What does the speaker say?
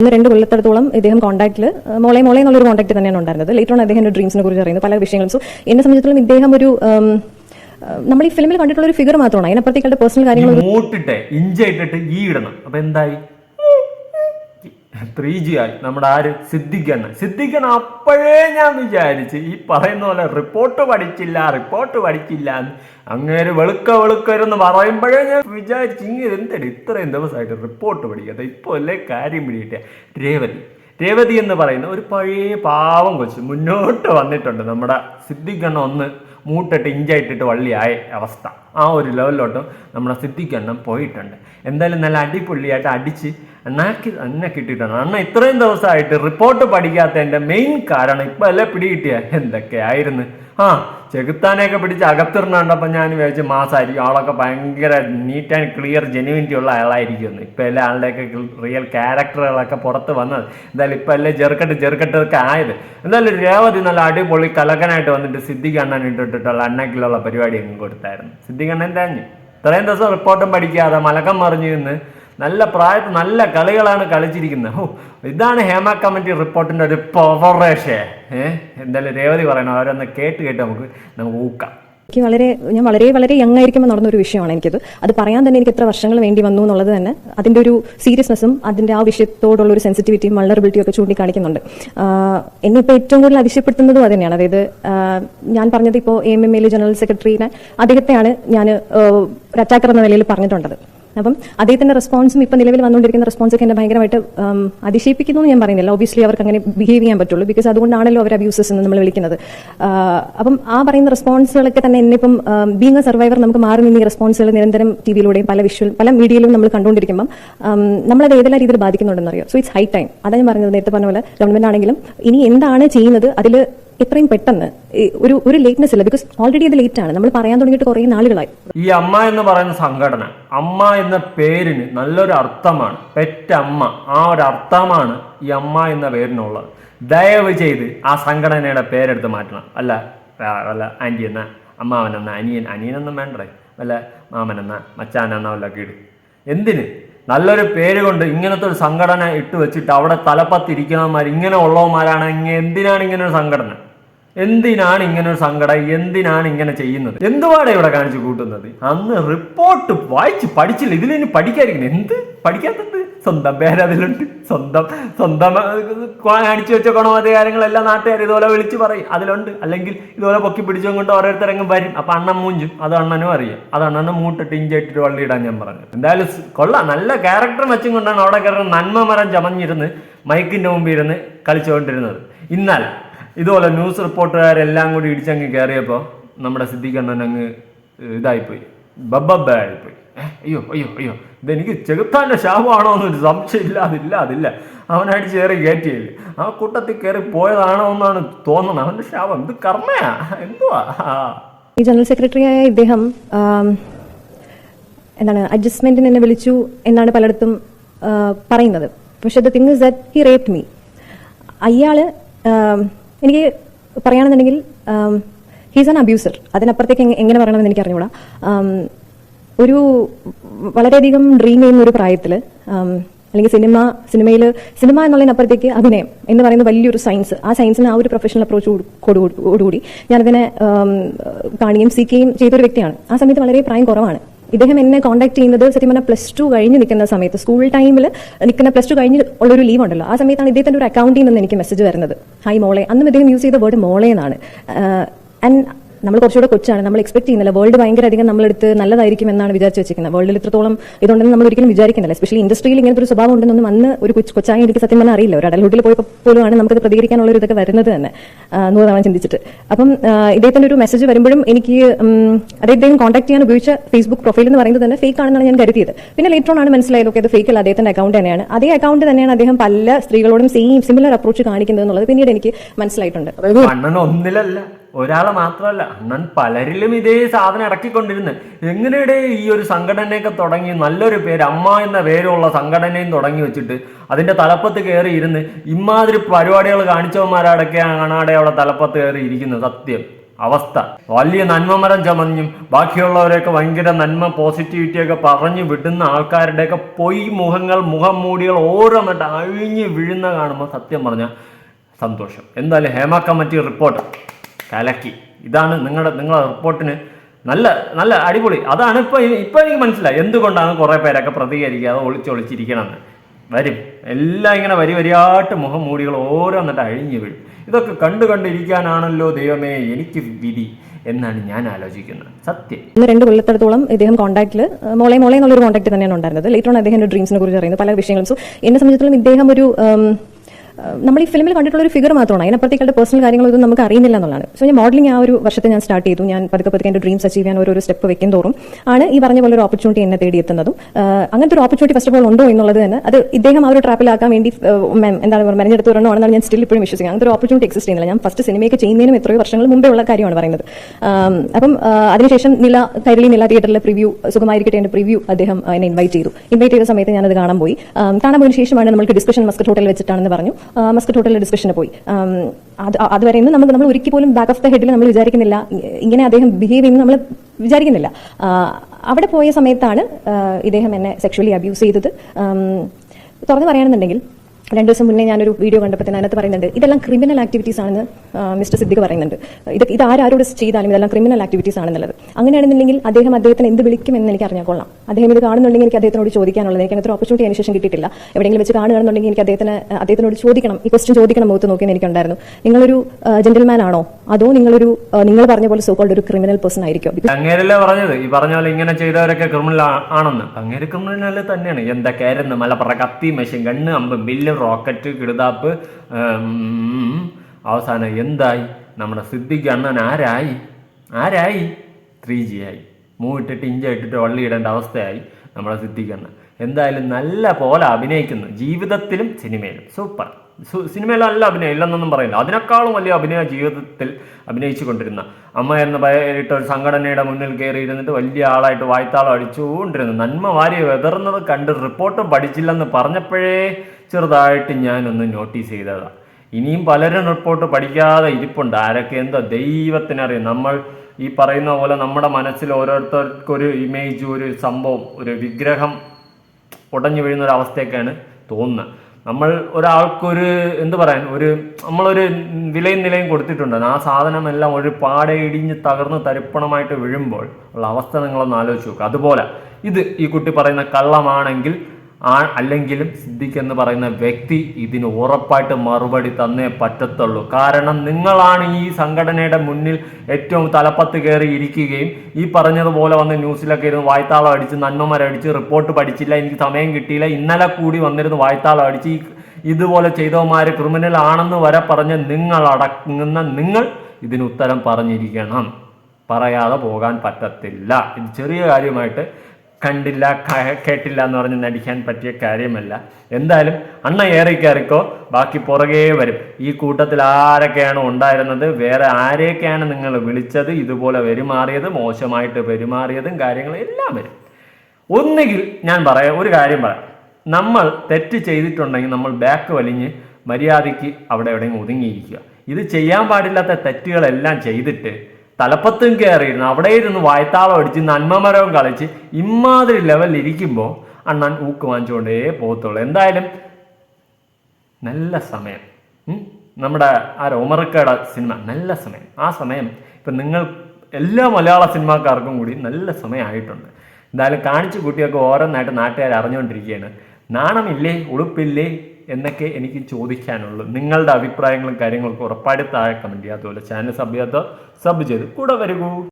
ഒന്ന് രണ്ട് കൊല്ലത്തടത്തോളം ഇദ്ദേഹം കോൺടാക്റ്റിൽ മോളെ മോളെ എന്നുള്ളൊരു കോൺടാക്ട് തന്നെയാണ് ഉണ്ടായിരുന്നത്. ലേറ്റർ ഓൺ അദ്ദേഹം ഡ്രീംസിനെ കുറിച്ച് അറിയുന്നത് പല വിഷയങ്ങളും. സോ എന്നെ സംബന്ധിച്ചിടത്തോളം ഇദ്ദേഹം ഒരു നമ്മൾ ഈ ഫിലിമിൽ കണ്ടിട്ടുള്ള ഒരു ഫിഗർ മാത്രമാണ്. അതിനപ്പുറത്തേക്കാളുടെ പേഴ്സണൽ കാര്യങ്ങൾ ഈ മൂട്ടിട്ട് ഈ ഇടണം. അപ്പൊ എന്തായി? ത്രീ ജി ആയി. നമ്മുടെ ആര്? സിദ്ധിക്കണ് സിദ്ദിഖണ്ണ അപ്പോഴേ ഞാൻ വിചാരിച്ച് ഈ പറയുന്ന പോലെ റിപ്പോർട്ട് പഠിച്ചില്ല റിപ്പോർട്ട് പഠിച്ചില്ല ഒരു വെളുക്ക വെളുക്കരെന്ന് പറയുമ്പോഴേ ഞാൻ വിചാരിച്ചു ഇങ്ങനെ എന്തേ ഇത്രയും ദിവസമായിട്ട് റിപ്പോർട്ട് പഠിക്കാതെ ഇപ്പോൾ അല്ലേ കാര്യം പിടികിട്ടിയ? രേവതി. രേവതി എന്ന് പറയുന്ന ഒരു പഴയ പാവം കൊച്ച് മുന്നോട്ട് വന്നിട്ടുണ്ട്. നമ്മുടെ സിദ്ദിഖണ്ണ ഒന്ന് മൂട്ടിട്ട് ഇഞ്ചായിട്ടിട്ട് വള്ളിയായ അവസ്ഥ. ആ ഒരു ലെവലിലോട്ട് നമ്മുടെ സിദ്ധിക്കണ്ണം പോയിട്ടുണ്ട്. എന്തായാലും നല്ല അടിപൊളിയായിട്ട് അടിച്ച് അണ്ണാക്കി അന്നെ കിട്ടിയിട്ടുണ്ട് അണ്ണ ഇത്രയും ദിവസമായിട്ട് റിപ്പോർട്ട് പഠിക്കാത്തതിന്റെ മെയിൻ കാരണം ഇപ്പം അല്ലേ പിടികിട്ടിയ? എന്തൊക്കെയായിരുന്നു ആ ചെകുത്താനെയൊക്കെ പിടിച്ച് അകത്തിരുന്നുണ്ടപ്പോൾ ഞാൻ വിചാരിച്ച് മാസമായിരിക്കും ആളൊക്കെ ഭയങ്കര നീറ്റ് ആൻഡ് ക്ലിയർ ജെനുവിനിറ്റി ഉള്ള ആളായിരിക്കുമെന്ന്. ഇപ്പം അല്ലേ ആളുടെയൊക്കെ റിയൽ ക്യാരക്ടറുകളൊക്കെ പുറത്ത് വന്നത്. എന്തായാലും ഇപ്പം അല്ലേ ചെറുക്കട്ട് ചെറുക്കട്ടൊക്കെ ആയത്. എന്തായാലും രേവതി നല്ല അടിപൊളി കലകനായിട്ട് വന്നിട്ട് സിദ്ദിഖ് അണ്ണൻ ഇട്ടിട്ടുള്ള അണ്ണക്കിലുള്ള പരിപാടി അങ്ങ് കൊടുത്തായിരുന്നു. സിദ്ദിഖ് അണ്ണൻ താഞ്ഞു. ഇത്രയും ദിവസം റിപ്പോർട്ടും പഠിക്കാതെ മലക്കം മറിഞ്ഞു നിന്ന് നല്ല പ്രായത്തിൽ നല്ല കളികളാണ് കളിച്ചിരിക്കുന്നത്. ഇതാണ് ഹേമ കമ്മിറ്റി റിപ്പോർട്ടിന്റെ ഒരു പവറേഷേ ഏഹ് എന്തായാലും രേവതി പറയണം അവരൊന്ന് കേട്ട് കേട്ട് നമുക്ക് നമുക്ക് ഊക്കാം. എനിക്ക് വളരെ ഞാൻ വളരെ വളരെ യങ് ആയിരിക്കുമ്പോൾ നടന്ന ഒരു വിഷയമാണ് എനിക്കത്. അത് പറയാൻ തന്നെ എനിക്ക് എത്ര വർഷങ്ങൾ വേണ്ടി വന്നു എന്നുള്ളത് തന്നെ അതിന്റെ ഒരു സീരിയസ്നെസ്സും അതിന്റെ ആ വിഷയത്തോടുള്ള ഒരു സെൻസിറ്റിവിറ്റിയും വള്ളറബിലിറ്റിയും ഒക്കെ ചൂണ്ടിക്കാണിക്കുന്നുണ്ട്. എന്നെ ഇപ്പോൾ ഏറ്റവും കൂടുതൽ അതിശയപ്പെടുത്തുന്നതും അത് തന്നെയാണ്. അതായത് ഞാൻ പറഞ്ഞത് ഇപ്പോൾ എം എം എൽ ജനറൽ സെക്രട്ടറിനെ അദ്ദേഹത്തെയാണ് ഞാൻ ഒരു അറ്റാക്കർ എന്ന നിലയിൽ പറഞ്ഞിട്ടുണ്ടത്. അപ്പം അദ്ദേഹത്തിന്റെ റെസ്പോൺസും ഇപ്പം നിലവിൽ വന്നുകൊണ്ടിരിക്കുന്ന റെസ്പോൺസ് ഒക്കെ എന്നെ ഭയങ്കരമായിട്ട് അതിശയിപ്പിക്കുന്നു എന്ന് ഞാൻ പറയുന്നില്ല. ഒബിയസ്ലി അവർക്ക് അങ്ങനെ ബിഹേവ് ചെയ്യാൻ പറ്റുള്ളൂ. ബിക്കോസ് അതുകൊണ്ടാണല്ലോ അവർ അബ്യൂസസ് എന്ന് നമ്മൾ വിളിക്കുന്നത്. അപ്പം ആ പറയുന്ന റെസ്പോൺസുകളൊക്കെ തന്നെ എന്നെ ഇപ്പം ബീങ് എ സർവൈവർ നമുക്ക് മാറി നിന്ന് ഈ റെസ്പോൺസുകൾ നിരന്തരം ടി വിയിലൂടെയും പല വിഷ്വൽ പല മീഡിയയിലും നമ്മൾ കണ്ടുകൊണ്ടിരിക്കുമ്പം നമ്മളത് ഏതെല്ലാം രീതിയിൽ ബാധിക്കുന്നുണ്ടെന്ന് അറിയാം സോ ഇറ്റ്സ് ഹൈ ടൈം അതാണ് ഞാൻ പറഞ്ഞത് നേരത്തെ പറഞ്ഞ പോലെ ഗവൺമെന്റ് ആണെങ്കിലും ഇനി എന്താണ് ചെയ്യുന്നത്? അതിൽ എത്രയും പെട്ടെന്ന് ഒരു ഒരു ലേറ്റ്നെസ് ഇല്ല. ബിക്കോസ് ഓൾറെഡി അത് ലേറ്റ് ആണ്. നമ്മൾ പറയാൻ തുടങ്ങിയിട്ട് കുറേ നാളുകളായി. ഈ അമ്മ എന്ന് പറയുന്ന സംഘടന അമ്മ എന്ന പേരിന് നല്ലൊരു അർത്ഥമാണ് പെറ്റമ്മ ആ ഒരു അർത്ഥമാണ് ഈ അമ്മ എന്ന പേരിനുള്ളത്. ദയവ് ചെയ്ത് ആ സംഘടനയുടെ പേരെടുത്ത് മാറ്റണം. അല്ല അല്ല ആന്റി എന്ന അമ്മാവൻ എന്ന അനിയൻ അനിയനൊന്നും വേണ്ടേ അല്ല മാമൻ എന്ന മച്ചാൻ എന്ന വല്ല കീട് എന്തിന്? നല്ലൊരു പേര് കൊണ്ട് ഇങ്ങനത്തെ ഒരു സംഘടന ഇട്ട് വെച്ചിട്ട് അവിടെ തലപ്പത്തിരിക്കുന്നവന്മാർ ഇങ്ങനെ ഉള്ളവന്മാരാണ്. എന്തിനാണ് ഇങ്ങനെ ഒരു സംഘടന? എന്തിനാണ് ഇങ്ങനെ ഒരു സങ്കടം? എന്തിനാണ് ഇങ്ങനെ ചെയ്യുന്നത്? എന്തുപാടെ ഇവിടെ കാണിച്ചു കൂട്ടുന്നത്? അന്ന് റിപ്പോർട്ട് വായിച്ച് പഠിച്ചില്ല. ഇതിലിനി പഠിക്കാതിരിക്കുന്നത് എന്ത്? പഠിക്കാത്തത്? സ്വന്തം പേരതിലുണ്ട്. സ്വന്തം സ്വന്തം കാണിച്ചു വെച്ച ഗുണമധികാരങ്ങളെല്ലാം നാട്ടുകാർ ഇതുപോലെ വിളിച്ചു പറയും. അതിലുണ്ട്. അല്ലെങ്കിൽ ഇതുപോലെ പൊക്കി പിടിച്ചും കൊണ്ട് ഓരോരുത്തരങ്ങും വരും. അപ്പൊ അണ്ണൻ മൂഞ്ചും. അത് അണ്ണനും അറിയാം. അത് അണ്ണനും മൂട്ടിട്ട് ഇഞ്ചിട്ടിട്ട് ഇടാൻ ഞാൻ പറഞ്ഞു. എന്തായാലും കൊള്ളാം. നല്ല ക്യാരക്ടർ വെച്ചും കൊണ്ടാണ് അവിടെ കയറുന്ന നന്മ മരം ചമഞ്ഞിരുന്ന് മൈക്കിന്റെ മുമ്പിൽ ഇരുന്ന് കളിച്ചുകൊണ്ടിരുന്നത്. എന്നാൽ ഇതുപോലെ ന്യൂസ് റിപ്പോർട്ടുകാരെല്ലാം കൂടി ഇടിച്ചങ്ങ് കയറിയപ്പോൾ നമ്മുടെ സിദ്ധിക്കണ്ണൻ അങ്ങ് ഇതായിപ്പോയി. ബബ്ബായിപ്പോയി അയ്യോ അയ്യോ അയ്യോ. ഇതെനിക്ക് ചെകുത്താന്റെ ശാപമാണോ എന്നൊരു സംശയം ഇല്ല അതില്ല. അതില്ല അവനായിട്ട് കയറി കയറ്റിയില്ല ആ കൂട്ടത്തിൽ കയറി പോയതാണോ എന്നാണ് തോന്നുന്നത്. അവന്റെ ശാപം. ഇത് കർമ്മയാ. എന്തുവാ? ഈ ജനറൽ സെക്രട്ടറിയായ ഇദ്ദേഹം എന്താണ് അഡ്ജസ്റ്റ്മെന്റിന് എന്നെ വിളിച്ചു എന്നാണ് പലയിടത്തും പറയുന്നത്. പക്ഷെ the thing is that he raped me അയാൾ എനിക്ക് പറയുകയാണെന്നുണ്ടെങ്കിൽ ഹീസ് ആൻ അബ്യൂസർ അതിനപ്പുറത്തേക്ക് എങ്ങനെ പറയണമെന്ന് എനിക്ക് അറിഞ്ഞുകൂടാ ഒരു വളരെയധികം ഡ്രീം ചെയ്യുന്ന ഒരു പ്രായത്തിൽ അല്ലെങ്കിൽ സിനിമ സിനിമയിൽ സിനിമ എന്നുള്ളതിനപ്പുറത്തേക്ക് അഭിനയം എന്ന് പറയുന്ന വലിയൊരു സയൻസ് ആ സയൻസിന് ആ ഒരു പ്രൊഫഷണൽ അപ്രോച്ച് കൂടി ഞാനതിനെ കാണുകയും സീക്കുകയും ചെയ്തൊരു വ്യക്തിയാണ്. ആ സമയത്ത് വളരെ പ്രായം കുറവാണ്. ഇദ്ദേഹം എന്നെ കോൺടാക്ട് ചെയ്യുന്നത് സത്യം പറഞ്ഞാൽ പ്ലസ് ടു കഴിഞ്ഞ് നിൽക്കുന്ന സമയത്ത്. സ്കൂൾ ടൈമിൽ നിൽക്കുന്ന പ്ലസ് ടു കഴിഞ്ഞ് ഉള്ളൊരു ലീവ് ഉണ്ടല്ലോ. ആ സമയത്താണ് ഇദ്ദേഹത്തിന്റെ ഒരു അക്കൗണ്ടിൽ നിന്ന് എനിക്ക് മെസ്സേജ് വരുന്നത്. ഹായ് മോളെ അന്നും ഇദ്ദേഹം യൂസ് ചെയ്ത വേർഡ് മോളെ എന്നാണ് ആൻഡ് നമ്മൾ കുറച്ചുകൂടെ കൊച്ചാണ്. നമ്മൾ എക്സ്പെക്ട് ചെയ്യുന്നില്ല. വേൾഡ് ഭയങ്കര അധികം നമ്മളെടുത്ത് നല്ലതായിരിക്കും എന്നാണ് വിചാരിച്ചു വെച്ചിരിക്കുന്നത്. വേൾഡിൽ ഇത്രത്തോളം ഇതുണ്ടെന്ന് നമ്മൾ ഒരിക്കലും വിചാരിക്കുന്നില്ല. എസ്പെഷ്യലി ഇൻഡസ്ട്രിയിൽ ഇങ്ങനത്തെ ഒരു സ്വഭാവം ഉണ്ടെന്നൊന്നും അന്ന് ഒരു കൊച്ചു കൊച്ചായി എനിക്ക് സത്യം പറഞ്ഞാൽ അറിയില്ല. ഒരു അഡൽഹുഡിൽ പോയപ്പോൾ പോലുമാണ് നമുക്ക് പ്രതികരിക്കാനുള്ള ഒരു ഇതൊക്കെ വരുന്നത് തന്നെ. നൂറ് തവണ ചിന്തിച്ചിട്ട്. അപ്പം ഇദ്ദേഹത്തിന്റെ ഒരു മെസ്സേജ് വരുമ്പോഴും എനിക്ക് ഇദ്ദേഹം കോൺടാക്ട് ചെയ്യാൻ ഉപയോഗിച്ച ഫേസ്ബുക്ക് പ്രൊഫൈൽ എന്ന് പറയുന്നത് തന്നെ ഫേക്ക് ആണെന്നാണ് ഞാൻ കരുതിയത്. പിന്നെ ലേറ്റർ ആണ് മനസ്സിലായത് ഓക്കെ അത് ഫേക്ക് അല്ല. അദ്ദേഹത്തിന്റെ അക്കൗണ്ട് തന്നെയാണ്. അതേ അക്കൗണ്ട് തന്നെയാണ് അദ്ദേഹം പല സ്ത്രീകളോടും സെയിം സിമിലർ അപ്രോച്ച് കാണിക്കുന്നത് എന്നുള്ളത് പിന്നീട് എനിക്ക് മനസ്സിലായിട്ടുണ്ട്. ഒന്നിലല്ല. ഒരാളെ മാത്രമല്ല അണ്ണൻ പലരിലും ഇതേ സാധനം ഇടക്കിക്കൊണ്ടിരുന്നു എങ്ങനെയുടെ ഈ ഒരു സംഘടനയൊക്കെ തുടങ്ങി? നല്ലൊരു പേര് അമ്മ എന്ന പേരുള്ള സംഘടനയും തുടങ്ങി വെച്ചിട്ട് അതിന്റെ തലപ്പത്ത് കയറി ഇരുന്ന് ഇമാതിരി പരിപാടികൾ കാണിച്ചവന്മാരടക്കെയാണ് അവിടെ തലപ്പത്ത് കയറി ഇരിക്കുന്നത്. സത്യം. അവസ്ഥ. വലിയ നന്മമരം ചമഞ്ഞും ബാക്കിയുള്ളവരെയൊക്കെ ഭയങ്കര നന്മ പോസിറ്റിവിറ്റിയൊക്കെ പറഞ്ഞു വിടുന്ന ആൾക്കാരുടെയൊക്കെ പൊയ് മുഖങ്ങൾ മുഖം മൂടികൾ ഓരോന്നിട്ട് അഴിഞ്ഞ് വീഴുന്ന കാണുമ്പോൾ സത്യം പറഞ്ഞാൽ സന്തോഷം. എന്തായാലും ഹേമ കമ്മിറ്റി റിപ്പോർട്ട്. കലക്കി. ഇതാണ് നിങ്ങളുടെ നിങ്ങളുടെ റിപ്പോർട്ടിന് നല്ല നല്ല അടിപൊളി. അതാണ് ഇപ്പോൾ ഇപ്പോൾ എനിക്ക് മനസ്സിലായി. എന്തുകൊണ്ടാണ് കുറേ പേരൊക്കെ പ്രതികരിക്കാതെ ഒളിച്ചൊളിച്ചിരിക്കണമെന്ന് വരും. എല്ലാം ഇങ്ങനെ വരി വരിയായിട്ട് മുഖം മൂടികൾ ഓരോന്നിട്ട് അഴിഞ്ഞു വീഴും. ഇതൊക്കെ കണ്ടു കണ്ടിരിക്കാനാണല്ലോ ദൈവമേ എനിക്ക് വിധി എന്നാണ് ഞാൻ ആലോചിക്കുന്നത്. സത്യം. ഇന്ന് രണ്ട് കൊല്ലത്തടത്തോളം ഇദ്ദേഹം കോൺടാക്റ്റിൽ മോളെ മോളെ എന്നുള്ളൊരു കോൺടാക്ട് തന്നെയാണ് ഉണ്ടായിരുന്നത്. ലേറ്റർ ഓൺ അദ്ദേഹം ഡ്രീംസിനെ കുറിച്ച് അറിയുന്നത് പല വിഷയങ്ങളും. സോ എന്നെ സംബന്ധിച്ചിടത്തോളം ഇദ്ദേഹം ഒരു നമ്മൾ ഈ ഫിലിമിൽ കണ്ടിട്ടുള്ള ഒരു ഫിഗർ മാത്രമാണ്. അതിനപ്പുറത്തേക്കുള്ള പേഴ്സണൽ കാര്യങ്ങളൊന്നും നമുക്ക് അറിയുന്നില്ല എന്നുള്ളതാണ്. സോ ഞാൻ മോഡലിംഗ് ആ ഒരു വർഷത്തെ ഞാൻ സ്റ്റാർട്ട് ചെയ്തു. ഞാൻ പതുക്കെ പതുക്കെ എന്റെ ഡ്രീംസ് അച്ചീവ് ചെയ്യാൻ ഓരോ സ്റ്റെപ്പ് വെക്കും തോറും ആണ് ഈ പറഞ്ഞ പോലെ ഒരു ഓപ്പർച്യൂണിറ്റി എന്നെ തേടിയെത്തുന്നതും അങ്ങനത്തെ ഒരു ഓപ്പർച്യൂണിറ്റി ഫസ്റ്റ് ഓഫ് ഓൾ ഉണ്ടോ എന്നുള്ളത് തന്നെ അത് ഇദ്ദേഹം ആ ഒരു ട്രാപ്പിലാക്കാൻ വേണ്ടി മാം എന്താണ് പറയുക മെനഞ്ഞെടുത്ത് വരണമെന്നാണ് ഞാൻ സ്റ്റിൽ ഇപ്പോഴും വിശ്വസിക്കുന്നത്. അങ്ങനത്തെ ഒരു ഓപ്പർച്യൂണിറ്റി എക്സിസ്റ്റ് ചെയ്യുന്നില്ല. ഞാൻ ഫസ്റ്റ് സിനിമയൊക്കെ ചെയ്യുന്നതിനും എത്രയോ വർഷങ്ങൾ മുമ്പേ ഉള്ള കാര്യമാണ് പറയുന്നത്. അപ്പം അതിനുശേഷം നില കൈരളി നില തിയേറ്ററിലെ പ്രിവ്യൂ സുഖമായിരിക്കട്ടെ എന്റെ പ്രിവ്യൂ അദ്ദേഹം എന്നെ ഇൻവൈറ്റ് ചെയ്തു. ഇൻവൈറ്റ് ചെയ്ത സമയത്ത് ഞാനത് കാണാൻ പോയി. കാണാൻ പോയതിനു ശേഷമാണ് നമുക്ക് ഡിസ്കഷൻ മസ്കറ്റ് ഹോട്ടലിൽ വെച്ചിട്ടാണെന്ന് പറഞ്ഞു. മസ്കറ്റ് ഹോട്ടലിലെ ഡിസ്കഷന് പോയി. അത് അതുവരെ നമുക്ക് നമ്മൾ ഒരിക്കൽ പോലും ബാക്ക് ഓഫ് ദ ഹെഡിൽ നമ്മൾ വിചാരിക്കുന്നില്ല. ഇങ്ങനെ അദ്ദേഹം ബിഹേവ് ചെയ്യുന്നത് നമ്മൾ വിചാരിക്കുന്നില്ല. അവിടെ പോയ സമയത്താണ് ഇദ്ദേഹം എന്നെ സെക്ഷുവലി അബ്യൂസ് ചെയ്തത്. തുറന്നു പറയുകയാണെന്നുണ്ടെങ്കിൽ രണ്ടു ദിവസം മുന്നേ ഞാനൊരു വീഡിയോ കണ്ടപ്പോൾ തന്നെ അതിനകത്ത് പറയുന്നുണ്ട് ഇതെല്ലാം ക്രിമിനൽ ആക്ടിവിറ്റീസ് ആണെന്ന് മിസ്റ്റർ സിദ്ദിഖ് പറയുന്നുണ്ട്. ഇത് ഇത് ആരാരോട് ചെയ്താലും ഇതെല്ലാം ക്രിമിനൽ ആക്ടിവിറ്റീസ് ആണെന്നുള്ളത്. അങ്ങനെയാണെന്നുണ്ടെങ്കിൽ അദ്ദേഹം അദ്ദേഹത്തിന് എന്ത് വിളിക്കുമെന്ന് എനിക്ക് അറിഞ്ഞാൽ അദ്ദേഹം ഇത് കാണുന്നുണ്ടെങ്കിൽ എനിക്ക് അദ്ദേഹത്തിനോട് ചോദിക്കാനുള്ളത് എനിക്ക് അങ്ങനത്തെ ഓപ്പർച്യൂണിറ്റി അതിന് ശേഷം കിട്ടിയിട്ടില്ല. എവിടെയെങ്കിലും വെച്ച് കാണുകയാണെന്നുണ്ടെങ്കിൽ എനിക്ക് അദ്ദേഹത്തിന് അദ്ദേഹത്തിനോട് ചോദിക്കണം. ഈ ക്വസ്റ്റ്യൻ ചോദിക്കണം മുഖത്ത് നോക്കിയെന്ന് എനിക്കുണ്ടായിരുന്നു. നിങ്ങളൊരു ജെന്റിൽമാൻ ആണോ? അതോ നിങ്ങളൊരു നിങ്ങൾ പറഞ്ഞ പോലെ സോക്കോൾഡ് ഒരു ക്രിമിനൽ പേഴ്സൺ ആയിരിക്കും? പറഞ്ഞത്? ഈ പറഞ്ഞ പോലെ ഇങ്ങനെ ചെയ്തവരൊക്കെ ക്രിമിനൽ ആണെന്ന്. അങ്ങേര് ക്രിമിനൽ തന്നെയാണ്. എന്തൊക്കെയായിരുന്നു മലപ്പുറ കത്തി മെഷീൻ കണ്ണ് അമ്പ് ബില്ല് റോക്കറ്റ് കിടുതാപ്പ് അവസാനം എന്തായി? നമ്മുടെ സിദ്ധി അണ്ണൻ ആരായി? ആരായി? ത്രീ ജി ആയി മൂവിട്ടിട്ട് ഇഞ്ച ഇട്ടിട്ട് വള്ളി ഇടേണ്ട അവസ്ഥയായി നമ്മുടെ സിദ്ധി അണ്ണൻ. എന്തായാലും നല്ല പോലെ അഭിനയിക്കുന്നു. ജീവിതത്തിലും സിനിമയിലും. സൂപ്പർ. സിനിമയിൽ നല്ല അഭിനയം ഇല്ലെന്നൊന്നും പറയില്ല. അതിനേക്കാളും വലിയ അഭിനയ ജീവിതത്തിൽ അഭിനയിച്ചു കൊണ്ടിരുന്ന അമ്മ എന്ന പേരിട്ട ഒരു സംഘടനയുടെ മുന്നിൽ കയറി ഇരുന്നിട്ട് വലിയ ആളായിട്ട് വായ്ത്താളം അടിച്ചുകൊണ്ടിരുന്നു. നന്മ വാരി വെതർന്നത് കണ്ട് റിപ്പോർട്ടും പഠിച്ചില്ലെന്ന് പറഞ്ഞപ്പോഴേ ചെറുതായിട്ട് ഞാനൊന്ന് നോട്ടീസ് ചെയ്തതാണ് ഇനിയും പലരും റിപ്പോർട്ട് പഠിക്കാതെ ഇരിപ്പുണ്ട്. ആരൊക്കെ എന്തോ ദൈവത്തിനറിയാം. നമ്മൾ ഈ പറയുന്ന പോലെ നമ്മുടെ മനസ്സിൽ ഓരോരുത്തർക്കൊരു ഇമേജ് ഒരു സംഭവം ഒരു വിഗ്രഹം ഉടഞ്ഞു വീഴുന്ന ഒരു അവസ്ഥയൊക്കെയാണ് തോന്നുന്നത്. നമ്മൾ ഒരാൾക്കൊരു എന്ത് പറയാൻ ഒരു നമ്മളൊരു വിലയും നിലയും കൊടുത്തിട്ടുണ്ട്. ആ സാധനം എല്ലാം ഒരു പാടെ ഇടിഞ്ഞ് തകർന്ന് തരിപ്പണമായിട്ട് വീഴുമ്പോൾ ഉള്ള അവസ്ഥ നിങ്ങളൊന്ന് ആലോചിച്ച് നോക്കുക അതുപോലെ ഇത് ഈ കുട്ടി പറയുന്ന കള്ളമാണെങ്കിൽ ആ അല്ലെങ്കിലും സിദ്ദിഖ് എന്ന് പറയുന്ന വ്യക്തി ഇതിന് ഉറപ്പായിട്ട് മറുപടി തന്നേ പറ്റത്തുള്ളൂ. കാരണം നിങ്ങളാണ് ഈ സംഘടനയുടെ മുന്നിൽ ഏറ്റവും തലപ്പത്ത് കയറി ഇരിക്കുകയും ഈ പറഞ്ഞതുപോലെ വന്ന് ന്യൂസിലൊക്കെ ഇരുന്ന് വായ്ത്താളം അടിച്ച് നന്മമരടിച്ച് റിപ്പോർട്ട് പഠിച്ചില്ല എനിക്ക് സമയം കിട്ടിയില്ല ഇന്നലെ കൂടി വന്നിരുന്ന് വായ്ത്താളം അടിച്ച് ഇതുപോലെ ചെയ്തവന്മാർ ക്രിമിനൽ ആണെന്ന് വരെ പറഞ്ഞ് നിങ്ങൾ അടങ്ങുന്ന നിങ്ങൾ ഇതിന് ഉത്തരം പറഞ്ഞിരിക്കണം. പറയാതെ പോകാൻ പറ്റത്തില്ല. ഇത് ചെറിയ കാര്യമായിട്ട് കണ്ടില്ല കേട്ടില്ല എന്ന് പറഞ്ഞ് നടിക്കാൻ പറ്റിയ കാര്യമല്ല. എന്തായാലും അണ്ണ ഏറി കയറിക്കോ ബാക്കി പുറകേ വരും. ഈ കൂട്ടത്തിൽ ആരൊക്കെയാണ് ഉണ്ടായിരുന്നത് വേറെ ആരെയൊക്കെയാണ് നിങ്ങൾ വിളിച്ചത് ഇതുപോലെ പെരുമാറിയത് മോശമായിട്ട് പെരുമാറിയതും കാര്യങ്ങളും എല്ലാം വരും. ഒന്നുകിൽ ഞാൻ പറയാം ഒരു കാര്യം പറയാം. നമ്മൾ തെറ്റ് ചെയ്തിട്ടുണ്ടെങ്കിൽ നമ്മൾ ബാക്ക് വലിഞ്ഞ് മര്യാദയ്ക്ക് അവിടെ എവിടെയെങ്കിലും ഒതുങ്ങിയിരിക്കുക. ഇത് ചെയ്യാൻ പാടില്ലാത്ത തെറ്റുകളെല്ലാം ചെയ്തിട്ട് തലപ്പത്തും കയറിയിരുന്നു അവിടെ ഇരുന്ന് വായത്താളം അടിച്ച് നന്മമരവും കളിച്ച് ഇമാതിരി ലെവലിൽ ഇരിക്കുമ്പോൾ അണ്ണൻ ഊക്ക് വാങ്ങിച്ചുകൊണ്ടേ പോകത്തുള്ളൂ. എന്തായാലും നല്ല സമയം. നമ്മുടെ ആ രോമറക്കയുടെ സിനിമ നല്ല സമയം. ആ സമയം ഇപ്പം നിങ്ങൾ എല്ലാ മലയാള സിനിമാക്കാർക്കും കൂടി നല്ല സമയമായിട്ടുണ്ട്. എന്തായാലും കാണിച്ചു കൂട്ടിയൊക്കെ ഓരോന്നായിട്ട് നാട്ടുകാർ അറിഞ്ഞുകൊണ്ടിരിക്കുകയാണ്. നാണമില്ലേ? ഉളുപ്പില്ലേ? എന്നൊക്കെ എനിക്ക് ചോദിക്കാനുള്ളൂ. നിങ്ങളുടെ അഭിപ്രായങ്ങളും കാര്യങ്ങളൊക്കെ ഉറപ്പായിട്ട് താഴെ കമന്റ് ചെയ്യുക. അതുപോലെ ചാനൽ സബ് ചെയ്യാത്ത സബ് ചെയ്ത് കൂടെ വരൂ.